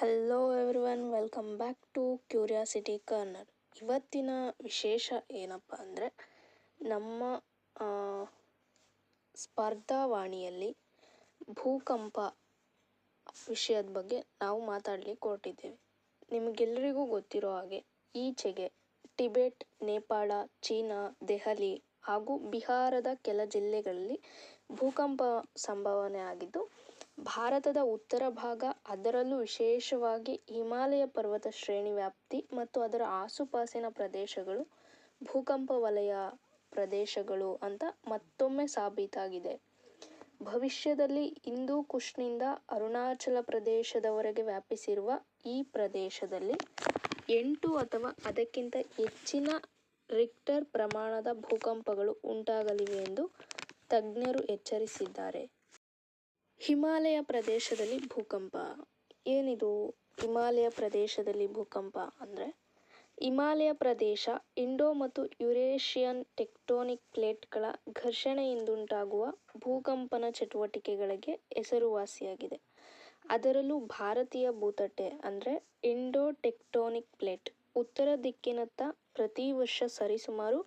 Hello everyone welcome back to curiosity corner ಇವತ್ತಿನ ವಿಶೇಷ ಏನಪ್ಪ ಅಂದರೆ ನಮ್ಮ ಸ್ಪರ್ಧಾವಾಣಿಯಲ್ಲಿ ಭೂಕಂಪ ವಿಷಯದ ಬಗ್ಗೆ ನಾವು ಮಾತಾಡಲಿಕ್ಕೆ ಹೊರಟಿದ್ದೇವೆ. ನಿಮಗೆಲ್ಲರಿಗೂ ಗೊತ್ತಿರೋ ಹಾಗೆ ಈಚೆಗೆ ಟಿಬೆಟ್, ನೇಪಾಳ, ಚೀನಾ, ದೆಹಲಿ ಹಾಗೂ ಬಿಹಾರದ ಕೆಲ ಜಿಲ್ಲೆಗಳಲ್ಲಿ ಭೂಕಂಪ ಸಂಭವನೆ ಆಗಿದ್ದು ಭಾರತದ ಉತ್ತರ ಭಾಗ, ಅದರಲ್ಲೂ ವಿಶೇಷವಾಗಿ ಹಿಮಾಲಯ ಪರ್ವತ ಶ್ರೇಣಿ ವ್ಯಾಪ್ತಿ ಮತ್ತು ಅದರ ಆಸುಪಾಸಿನ ಪ್ರದೇಶಗಳು, ಭೂಕಂಪ ವಲಯ ಪ್ರದೇಶಗಳು ಅಂತ ಮತ್ತೊಮ್ಮೆ ಸಾಬೀತಾಗಿದೆ. ಭವಿಷ್ಯದಲ್ಲಿ ಹಿಂದೂ ಕುಶ್ನಿಂದ ಅರುಣಾಚಲ ಪ್ರದೇಶದವರೆಗೆ ವ್ಯಾಪಿಸಿರುವ ಈ ಪ್ರದೇಶದಲ್ಲಿ ಎಂಟು ಅಥವಾ ಅದಕ್ಕಿಂತ ಹೆಚ್ಚಿನ ರಿಕ್ಟರ್ ಪ್ರಮಾಣದ ಭೂಕಂಪಗಳು ಉಂಟಾಗಲಿವೆ ಎಂದು ತಜ್ಞರು ಎಚ್ಚರಿಸಿದ್ದಾರೆ. ಹಿಮಾಲಯ ಪ್ರದೇಶದಲ್ಲಿ ಭೂಕಂಪ. ಏನಿದು ಹಿಮಾಲಯ ಪ್ರದೇಶದಲ್ಲಿ ಭೂಕಂಪ ಅಂದರೆ? ಹಿಮಾಲಯ ಪ್ರದೇಶ ಇಂಡೋ ಮತ್ತು ಯುರೇಷಿಯನ್ ಟೆಕ್ಟೋನಿಕ್ ಪ್ಲೇಟ್ಗಳ ಘರ್ಷಣೆಯಿಂದುಂಟಾಗುವ ಭೂಕಂಪನ ಚಟುವಟಿಕೆಗಳಿಗೆ ಹೆಸರುವಾಸಿಯಾಗಿದೆ. ಅದರಲ್ಲೂ ಭಾರತೀಯ ಭೂತಟ್ಟೆ ಅಂದರೆ ಇಂಡೋ ಟೆಕ್ಟೋನಿಕ್ ಪ್ಲೇಟ್. ಉತ್ತರ ದಿಕ್ಕಿನತ್ತ ಪ್ರತಿ ವರ್ಷ ಸರಿಸುಮಾರು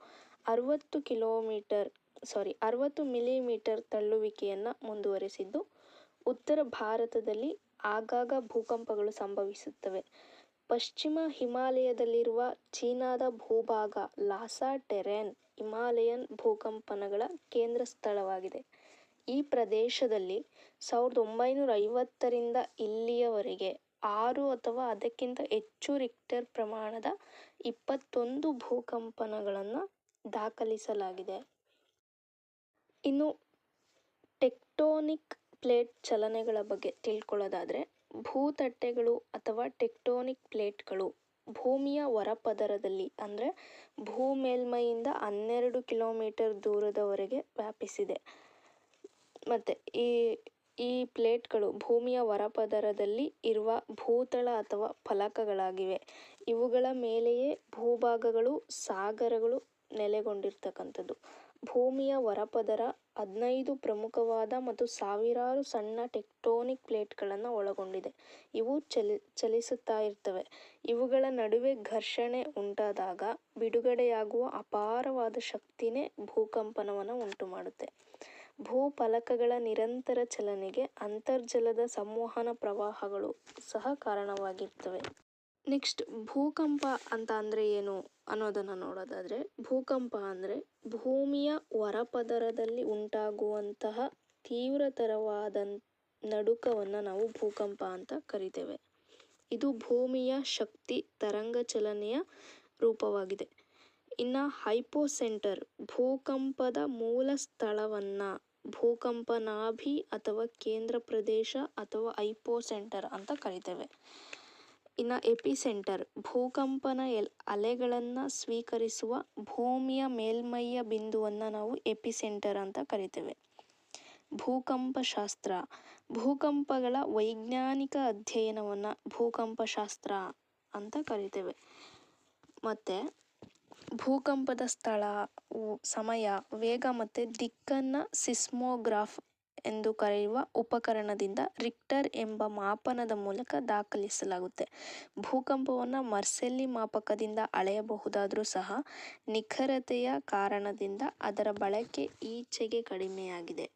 ಅರವತ್ತು ಕಿಲೋಮೀಟರ್ ಸಾರಿ ಅರವತ್ತು ಮಿಲಿಮೀಟರ್ ತಳ್ಳುವಿಕೆಯನ್ನು ಮುಂದುವರೆಸಿದ್ದು, ಉತ್ತರ ಭಾರತದಲ್ಲಿ ಆಗಾಗ ಭೂಕಂಪಗಳು ಸಂಭವಿಸುತ್ತವೆ. ಪಶ್ಚಿಮ ಹಿಮಾಲಯದಲ್ಲಿರುವ ಚೀನಾದ ಭೂಭಾಗ ಲಾಸಾ ಟೆರೆನ್ ಹಿಮಾಲಯನ್ ಭೂಕಂಪನಗಳ ಕೇಂದ್ರ ಸ್ಥಳವಾಗಿದೆ. ಈ ಪ್ರದೇಶದಲ್ಲಿ ಸಾವಿರದ ಒಂಬೈನೂರ ಐವತ್ತರಿಂದ ಇಲ್ಲಿಯವರೆಗೆ ಆರು ಅಥವಾ ಅದಕ್ಕಿಂತ ಹೆಚ್ಚು ರಿಕ್ಟರ್ ಪ್ರಮಾಣದ ಇಪ್ಪತ್ತೊಂದು ಭೂಕಂಪನಗಳನ್ನು ದಾಖಲಿಸಲಾಗಿದೆ. ಇನ್ನು ಟೆಕ್ಟೋನಿಕ್ ಪ್ಲೇಟ್ ಚಲನೆಗಳ ಬಗ್ಗೆ ತಿಳ್ಕೊಳ್ಳೋದಾದರೆ, ಭೂತಟ್ಟೆಗಳು ಅಥವಾ ಟೆಕ್ಟೋನಿಕ್ ಪ್ಲೇಟ್ಗಳು ಭೂಮಿಯ ಹೊರಪದರದಲ್ಲಿ ಅಂದರೆ ಭೂ ಮೇಲ್ಮೈಯಿಂದ ಹನ್ನೆರಡು ಕಿಲೋಮೀಟರ್ ದೂರದವರೆಗೆ ವ್ಯಾಪಿಸಿದೆ. ಮತ್ತು ಈ ಈ ಪ್ಲೇಟ್ಗಳು ಭೂಮಿಯ ಹೊರಪದರದಲ್ಲಿ ಇರುವ ಭೂತಳ ಅಥವಾ ಫಲಕಗಳಾಗಿವೆ. ಇವುಗಳ ಮೇಲೆಯೇ ಭೂಭಾಗಗಳು, ಸಾಗರಗಳು ನೆಲೆಗೊಂಡಿರ್ತಕ್ಕಂಥದ್ದು. ಭೂಮಿಯ ಹೊರಪದರ ಹದಿನೈದು ಪ್ರಮುಖವಾದ ಮತ್ತು ಸಾವಿರಾರು ಸಣ್ಣ ಟೆಕ್ಟೋನಿಕ್ ಪ್ಲೇಟ್ಗಳನ್ನು ಒಳಗೊಂಡಿದೆ. ಇವು ಚಲಿ, ಚಲಿಸುತ್ತಾ ಇರ್ತವೆ. ಇವುಗಳ ನಡುವೆ ಘರ್ಷಣೆ ಉಂಟಾದಾಗ ಬಿಡುಗಡೆಯಾಗುವ ಅಪಾರವಾದ ಶಕ್ತಿನೇ ಭೂಕಂಪನವನ್ನು ಉಂಟು ಮಾಡುತ್ತೆ ಭೂಫಲಕಗಳ ನಿರಂತರ ಚಲನೆಗೆ ಅಂತರ್ಜಲದ ಸಂವಹನ ಪ್ರವಾಹಗಳು ಸಹ ಕಾರಣವಾಗಿರ್ತವೆ. ನೆಕ್ಸ್ಟ್ ಭೂಕಂಪ ಅಂತ ಅಂದರೆ ಏನು ಅನ್ನೋದನ್ನು ನೋಡೋದಾದರೆ ಭೂಕಂಪ ಅಂದರೆ ಭೂಮಿಯ ಹೊರಪದರದಲ್ಲಿ ಉಂಟಾಗುವಂತಹ ತೀವ್ರತರವಾದ ನಡುಕವನ್ನು ನಾವು ಭೂಕಂಪ ಅಂತ ಕರಿತೇವೆ. ಇದು ಭೂಮಿಯ ಶಕ್ತಿ ತರಂಗ ಚಲನೆಯ ರೂಪವಾಗಿದೆ. ಇನ್ನು ಹೈಪೋಸೆಂಟರ್ ಭೂಕಂಪದ ಮೂಲ ಸ್ಥಳವನ್ನು ಭೂಕಂಪನಾಭಿ ಅಥವಾ ಕೇಂದ್ರ ಪ್ರದೇಶ ಅಥವಾ ಹೈಪೋಸೆಂಟರ್ ಅಂತ ಕರಿತೇವೆ. ಇನ್ನು ಎಪಿಸೆಂಟರ್. ಭೂಕಂಪನ ಎಲ್, ಅಲೆಗಳನ್ನು ಸ್ವೀಕರಿಸುವ ಭೂಮಿಯ ಮೇಲ್ಮೈಯ ಬಿಂದುವನ್ನು ನಾವು ಎಪಿಸೆಂಟರ್ ಅಂತ ಕರಿತೇವೆ. ಭೂಕಂಪಶಾಸ್ತ್ರ. ಭೂಕಂಪಗಳ ವೈಜ್ಞಾನಿಕ ಅಧ್ಯಯನವನ್ನು ಭೂಕಂಪಶಾಸ್ತ್ರ ಅಂತ ಕರಿತೇವೆ. ಮತ್ತು ಭೂಕಂಪದ ಸ್ಥಳ ಸಮಯ, ವೇಗ ಮತ್ತು ದಿಕ್ಕನ್ನು ಸಿಸ್ಮೋಗ್ರಾಫ್ ಎಂದು ಕರೆಯುವ ಉಪಕರಣದಿಂದ ರಿಕ್ಟರ್ ಎಂಬ ಮಾಪನದ ಮೂಲಕ ದಾಖಲಿಸಲಾಗುತ್ತೆ. ಭೂಕಂಪವನ್ನು ಮರ್ಸೆಲ್ಲಿ ಮಾಪಕದಿಂದ ಅಳೆಯಬಹುದಾದರೂ ಸಹ ನಿಖರತೆಯ ಕಾರಣದಿಂದ ಅದರ ಬಳಕೆ ಈಚೆಗೆ ಕಡಿಮೆಯಾಗಿದೆ.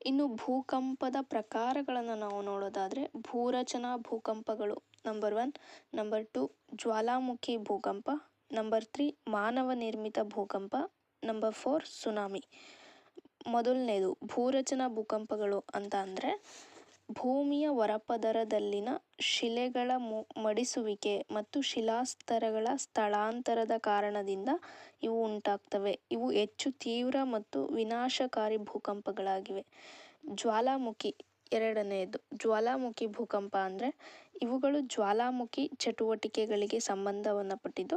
ಇನ್ನು ಭೂಕಂಪದ ಪ್ರಕಾರಗಳನ್ನು ನಾವು ನೋಡೋದಾದರೆ ಭೂರಚನಾ ಭೂಕಂಪಗಳು ನಂಬರ್ ಒನ್ ನಂಬರ್ ಟು ಜ್ವಾಲಾಮುಖಿ ಭೂಕಂಪ ನಂಬರ್ ತ್ರೀ ಮಾನವ ನಿರ್ಮಿತ ಭೂಕಂಪ ನಂಬರ್ ಫೋರ್ ಸುನಾಮಿ ಮೊದಲನೇದು ಭೂರಚನಾ ಭೂಕಂಪಗಳು ಅಂತ ಅಂದರೆ ಭೂಮಿಯ ಹೊರಪದರದಲ್ಲಿನ ಶಿಲೆಗಳ ಮಡಿಸುವಿಕೆ ಮತ್ತು ಶಿಲಾಸ್ತರಗಳ ಸ್ಥಳಾಂತರದ ಕಾರಣದಿಂದ ಇವು ಉಂಟಾಗ್ತವೆ. ಇವು ಹೆಚ್ಚು ತೀವ್ರ ಮತ್ತು ವಿನಾಶಕಾರಿ ಭೂಕಂಪಗಳಾಗಿವೆ. ಜ್ವಾಲಾಮುಖಿ ಎರಡನೆಯದು ಜ್ವಾಲಾಮುಖಿ ಭೂಕಂಪ ಅಂದರೆ ಇವುಗಳು ಜ್ವಾಲಾಮುಖಿ ಚಟುವಟಿಕೆಗಳಿಗೆ ಸಂಬಂಧವನ್ನು ಪಟ್ಟಿದ್ದು,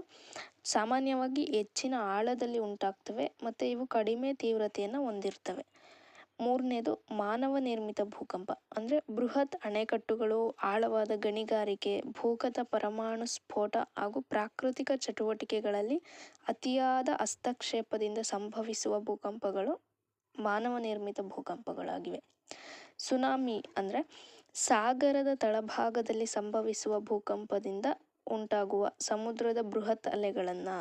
ಸಾಮಾನ್ಯವಾಗಿ ಹೆಚ್ಚಿನ ಆಳದಲ್ಲಿ ಉಂಟಾಗ್ತವೆ ಮತ್ತು ಇವು ಕಡಿಮೆ ತೀವ್ರತೆಯನ್ನು ಹೊಂದಿರ್ತವೆ. ಮೂರನೇದು ಮಾನವ ನಿರ್ಮಿತ ಭೂಕಂಪ, ಅಂದರೆ ಬೃಹತ್ ಅಣೆಕಟ್ಟುಗಳು, ಆಳವಾದ ಗಣಿಗಾರಿಕೆ, ಭೂಗತ ಪರಮಾಣು ಸ್ಫೋಟ ಹಾಗೂ ಪ್ರಾಕೃತಿಕ ಚಟುವಟಿಕೆಗಳಲ್ಲಿ ಅತಿಯಾದ ಹಸ್ತಕ್ಷೇಪದಿಂದ ಸಂಭವಿಸುವ ಭೂಕಂಪಗಳು ಮಾನವ ನಿರ್ಮಿತ ಭೂಕಂಪಗಳಾಗಿವೆ. ಸುನಾಮಿ ಅಂದರೆ ಸಾಗರದ ತಳಭಾಗದಲ್ಲಿ ಸಂಭವಿಸುವ ಭೂಕಂಪದಿಂದ ಉಂಟಾಗುವ ಸಮುದ್ರದ ಬೃಹತ್ ಅಲೆಗಳನ್ನು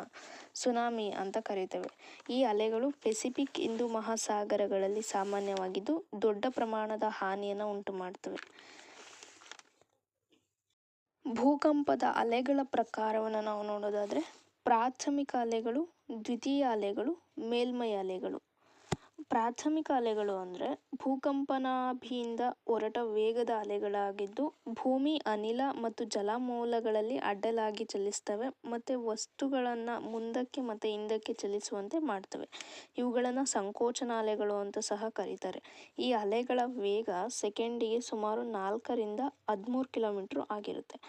ಸುನಾಮಿ ಅಂತ ಕರೀತೇವೆ. ಈ ಅಲೆಗಳು ಪೆಸಿಫಿಕ್ ಹಿಂದೂ ಮಹಾಸಾಗರಗಳಲ್ಲಿ ಸಾಮಾನ್ಯವಾಗಿದ್ದು ದೊಡ್ಡ ಪ್ರಮಾಣದ ಹಾನಿಯನ್ನು ಉಂಟು ಮಾಡ್ತವೆ ಭೂಕಂಪದ ಅಲೆಗಳ ಪ್ರಕಾರವನ್ನು ನಾವು ನೋಡೋದಾದರೆ ಪ್ರಾಥಮಿಕ ಅಲೆಗಳು, ದ್ವಿತೀಯ ಅಲೆಗಳು, ಮೇಲ್ಮೈ ಅಲೆಗಳು. ಪ್ರಾಥಮಿಕ ಅಲೆಗಳು ಅಂದರೆ ಭೂಕಂಪನಾಭಿಯಿಂದ ಹೊರಟ ವೇಗದ ಅಲೆಗಳಾಗಿದ್ದು ಭೂಮಿ, ಅನಿಲ ಮತ್ತು ಜಲಮೂಲಗಳಲ್ಲಿ ಅಡ್ಡಲಾಗಿ ಚಲಿಸ್ತವೆ ಮತ್ತು ವಸ್ತುಗಳನ್ನು ಮುಂದಕ್ಕೆ ಮತ್ತು ಹಿಂದಕ್ಕೆ ಚಲಿಸುವಂತೆ ಮಾಡ್ತವೆ. ಇವುಗಳನ್ನು ಸಂಕೋಚನ ಅಲೆಗಳು ಅಂತ ಸಹ ಕರೀತಾರೆ. ಈ ಅಲೆಗಳ ವೇಗ ಸೆಕೆಂಡಿಗೆ ಸುಮಾರು ನಾಲ್ಕರಿಂದ ಹದಿಮೂರು ಕಿಲೋಮೀಟ್ರು ಆಗಿರುತ್ತೆ.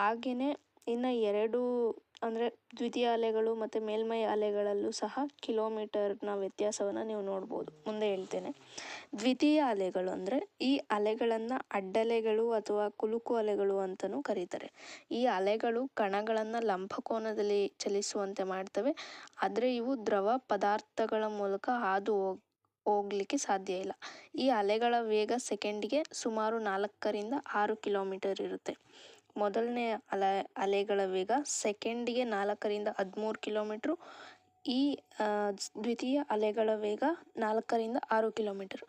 ಹಾಗೆಯೇ ಇನ್ನು ಎರಡು ಅಂದರೆ ದ್ವಿತೀಯ ಅಲೆಗಳು ಮತ್ತು ಮೇಲ್ಮೈ ಅಲೆಗಳಲ್ಲೂ ಸಹ ಕಿಲೋಮೀಟರ್ನ ವ್ಯತ್ಯಾಸವನ್ನು ನೀವು ನೋಡ್ಬೋದು. ಮುಂದೆ ಹೇಳ್ತೇನೆ. ದ್ವಿತೀಯ ಅಲೆಗಳು ಅಂದರೆ ಈ ಅಲೆಗಳನ್ನು ಅಡ್ಡಲೆಗಳು ಅಥವಾ ಕುಲುಕು ಅಲೆಗಳು ಅಂತಲೂ ಕರೀತಾರೆ. ಈ ಅಲೆಗಳು ಕಣಗಳನ್ನು ಲಂಬಕೋನದಲ್ಲಿ ಚಲಿಸುವಂತೆ ಮಾಡ್ತವೆ. ಆದರೆ ಇವು ದ್ರವ ಪದಾರ್ಥಗಳ ಮೂಲಕ ಹಾದು ಹೋಗ್, ಹೋಗ್ಲಿಕ್ಕೆ ಸಾಧ್ಯ ಇಲ್ಲ. ಈ ಅಲೆಗಳ ವೇಗ ಸೆಕೆಂಡಿಗೆ ಸುಮಾರು ನಾಲ್ಕರಿಂದ ಆರು ಕಿಲೋಮೀಟರ್ ಇರುತ್ತೆ. ಮೊದಲನೇ ಅಲೆ, ಅಲೆಗಳ ವೇಗ ಸೆಕೆಂಡಿಗೆ ನಾಲ್ಕರಿಂದ ಹದಿಮೂರು ಕಿಲೋಮೀಟ್ರು. ಈ ದ್ವಿತೀಯ ಅಲೆಗಳ ವೇಗ ನಾಲ್ಕರಿಂದ ಆರು ಕಿಲೋಮೀಟರ್.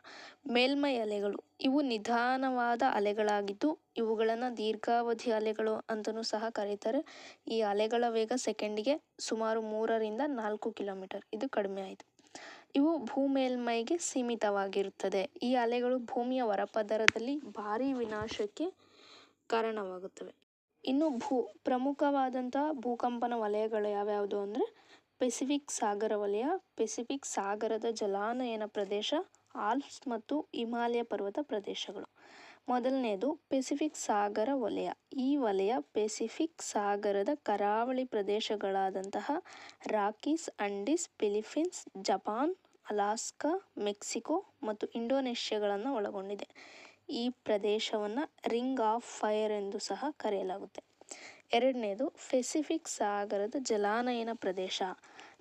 ಮೇಲ್ಮೈ ಅಲೆಗಳು, ಇವು ನಿಧಾನವಾದ ಅಲೆಗಳಾಗಿದ್ದು, ಇವುಗಳನ್ನು ದೀರ್ಘಾವಧಿ ಅಲೆಗಳು ಅಂತಲೂ ಸಹ ಕರೀತಾರೆ. ಈ ಅಲೆಗಳ ವೇಗ ಸೆಕೆಂಡಿಗೆ ಸುಮಾರು ಮೂರರಿಂದ ನಾಲ್ಕು ಕಿಲೋಮೀಟರ್. ಇದು ಕಡಿಮೆ ಆಯಿತು. ಇವು ಭೂಮೇಲ್ಮೈಗೆ ಸೀಮಿತವಾಗಿರುತ್ತದೆ. ಈ ಅಲೆಗಳು ಭೂಮಿಯ ಹೊರಪದರದಲ್ಲಿ ಭಾರಿ ವಿನಾಶಕ್ಕೆ ಕಾರಣವಾಗುತ್ತವೆ. ಇನ್ನು ಭೂ ಪ್ರಮುಖವಾದಂಥ ಭೂಕಂಪನ ವಲಯಗಳು ಯಾವ್ಯಾವುದು ಅಂದರೆ ಪೆಸಿಫಿಕ್ ಸಾಗರ ವಲಯ ಪೆಸಿಫಿಕ್ ಸಾಗರದ ಜಲಾನಯನ ಪ್ರದೇಶ ಆಲ್ಪ್ಸ್ ಮತ್ತು ಹಿಮಾಲಯ ಪರ್ವತ ಪ್ರದೇಶಗಳು. ಮೊದಲನೆಯದು ಪೆಸಿಫಿಕ್ ಸಾಗರ ವಲಯ. ಈ ವಲಯ ಪೆಸಿಫಿಕ್ ಸಾಗರದ ಕರಾವಳಿ ಪ್ರದೇಶಗಳಾದಂತಹ Rockies Andes Philippines Japan Alaska Mexico ಮತ್ತು ಇಂಡೋನೇಷ್ಯಾಗಳನ್ನು ಒಳಗೊಂಡಿದೆ. ಈ ಪ್ರದೇಶವನ್ನು ರಿಂಗ್ ಆಫ್ ಫೈರ್ ಎಂದು ಸಹ ಕರೆಯಲಾಗುತ್ತೆ. ಎರಡನೇದು, ಪೆಸಿಫಿಕ್ ಸಾಗರದ ಜಲಾನಯನ ಪ್ರದೇಶ.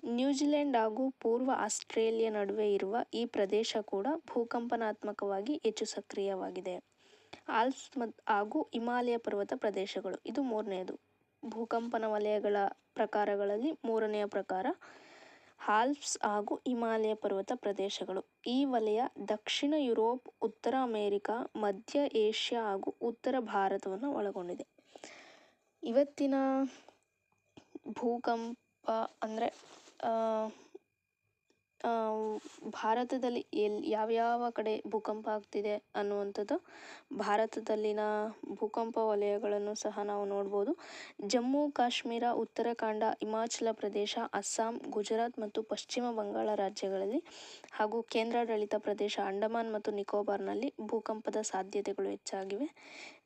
ನ್ಯೂಜಿಲೆಂಡ್ ಹಾಗೂ ಪೂರ್ವ ಆಸ್ಟ್ರೇಲಿಯಾ ನಡುವೆ ಇರುವ ಈ ಪ್ರದೇಶ ಕೂಡ ಭೂಕಂಪನಾತ್ಮಕವಾಗಿ ಹೆಚ್ಚು ಸಕ್ರಿಯವಾಗಿದೆ. ಆಲ್ಪ್ಸ್ ಹಾಗೂ ಹಿಮಾಲಯ ಪರ್ವತ ಪ್ರದೇಶಗಳು. ಇದು ಮೂರನೆಯದು ಭೂಕಂಪನ ವಲಯಗಳ ಪ್ರಕಾರಗಳಲ್ಲಿ ಮೂರನೆಯ ಪ್ರಕಾರ ಆಲ್ಪ್ಸ್ ಹಾಗೂ ಹಿಮಾಲಯ ಪರ್ವತ ಪ್ರದೇಶಗಳು. ಈ ವಲಯ ದಕ್ಷಿಣ ಯುರೋಪ್, ಉತ್ತರ ಅಮೇರಿಕ, ಮಧ್ಯ ಏಷ್ಯಾ ಹಾಗೂ ಉತ್ತರ ಭಾರತವನ್ನು ಒಳಗೊಂಡಿದೆ. ಇವತ್ತಿನ ಭೂಕಂಪ ಅಂದರೆ ಭಾರತದಲ್ಲಿ ಎಲ್ಲಿ ಯಾವ ಕಡೆ ಭೂಕಂಪ ಆಗ್ತಿದೆ ಅನ್ನುವಂಥದ್ದು ಭಾರತದಲ್ಲಿನ ಭೂಕಂಪ ವಲಯಗಳನ್ನು ಸಹ ನಾವು ನೋಡ್ಬೋದು. ಜಮ್ಮು, ಕಾಶ್ಮೀರ, ಉತ್ತರಾಖಂಡ, ಹಿಮಾಚಲ ಪ್ರದೇಶ, ಅಸ್ಸಾಂ, ಗುಜರಾತ್ ಮತ್ತು ಪಶ್ಚಿಮ ಬಂಗಾಳ ರಾಜ್ಯಗಳಲ್ಲಿ ಹಾಗೂ ಕೇಂದ್ರಾಡಳಿತ ಪ್ರದೇಶ ಅಂಡಮಾನ್ ಮತ್ತು ನಿಕೋಬಾರ್ನಲ್ಲಿ ಭೂಕಂಪದ ಸಾಧ್ಯತೆಗಳು ಹೆಚ್ಚಾಗಿವೆ.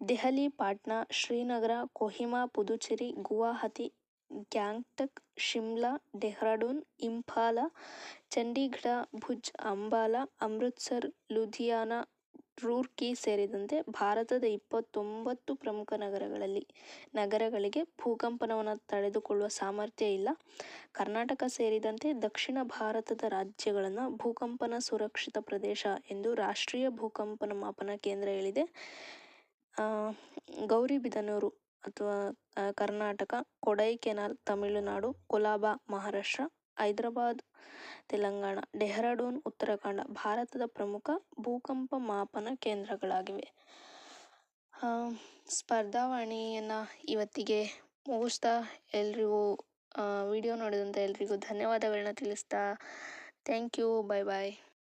ದೆಹಲಿ, ಪಾಟ್ನಾ, ಶ್ರೀನಗರ, ಕೊಹಿಮಾ, ಪುದುಚೇರಿ, ಗುವಾಹತಿ ಗ್ಯಾಂಗ್ಟಕ್, ಶಿಮ್ಲಾ, ಡೆಹ್ರಾಡೂನ್, ಇಂಫಾಲ ಚಂಡೀಗಢ ಭುಜ್, ಅಂಬಾಲ, ಅಮೃತ್ಸರ್, ಲುಧಿಯಾನ, ರೂರ್ಕಿ ಸೇರಿದಂತೆ ಭಾರತದ ಇಪ್ಪತ್ತೊಂಬತ್ತು ಪ್ರಮುಖ ನಗರಗಳಲ್ಲಿ ನಗರಗಳಿಗೆ ಭೂಕಂಪನವನ್ನು ತಡೆದುಕೊಳ್ಳುವ ಸಾಮರ್ಥ್ಯ ಇಲ್ಲ. ಕರ್ನಾಟಕ ಸೇರಿದಂತೆ ದಕ್ಷಿಣ ಭಾರತದ ರಾಜ್ಯಗಳನ್ನು ಭೂಕಂಪನ ಸುರಕ್ಷಿತ ಪ್ರದೇಶ ಎಂದು ರಾಷ್ಟ್ರೀಯ ಭೂಕಂಪನ ಮಾಪನ ಕೇಂದ್ರ ಹೇಳಿದೆ. ಗೌರಿಬಿದನೂರು ಅಥವಾ ಕರ್ನಾಟಕ, ಕೊಡೈಕೆನಾಲ್, ತಮಿಳುನಾಡು, ಕೊಲಾಬಾ, ಮಹಾರಾಷ್ಟ್ರ, ಹೈದರಾಬಾದ್, ತೆಲಂಗಾಣ, ಡೆಹ್ರಾಡೂನ್, ಉತ್ತರಾಖಂಡ ಭಾರತದ ಪ್ರಮುಖ ಭೂಕಂಪ ಮಾಪನ ಕೇಂದ್ರಗಳಾಗಿವೆ. ಸ್ಪರ್ಧಾವಾಣಿಯನ್ನು ಇವತ್ತಿಗೆ ಮುಗಿಸ್ತಾ ಎಲ್ರಿಗೂ ವಿಡಿಯೋ ನೋಡಿದಂಥ ಎಲ್ರಿಗೂ ಧನ್ಯವಾದಗಳನ್ನ ತಿಳಿಸ್ತಾ, ಥ್ಯಾಂಕ್ ಯು ಬಾಯ್ ಬಾಯ್